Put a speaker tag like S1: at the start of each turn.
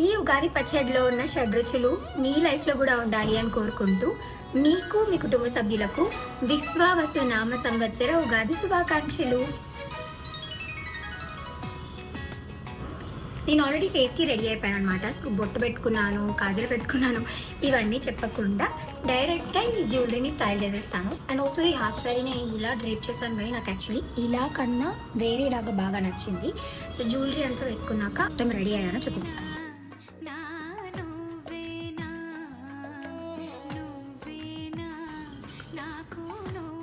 S1: ఈ ఉగాది పచ్చడిలో ఉన్న షడ్రుచులు మీ లైఫ్లో కూడా ఉండాలి అని కోరుకుంటూ మీకు మీ కుటుంబ సభ్యులకు విశ్వావసు నామ సంవత్సర ఉగాది శుభాకాంక్షలు. నేను ఆల్రెడీ ఫేస్కి రెడీ అయిపోయాను అనమాట సో బొట్టు పెట్టుకున్నాను కాజలు పెట్టుకున్నాను ఇవన్నీ చెప్పకుండా డైరెక్ట్గా ఈ జ్యువెలరీని స్టైల్ చేసేస్తాను. అండ్ ఆల్సో ఈ హాఫ్ సారీ నేను ఇలా డ్రేప్ చేశాను కానీ నాకు యాక్చువల్లీ ఇలా కన్నా వేరేలాగా బాగా నచ్చింది. సో జ్యువెలరీ అంతా వేసుకున్నాక మొత్తం రెడీ అయ్యానో చూపిస్తాను. no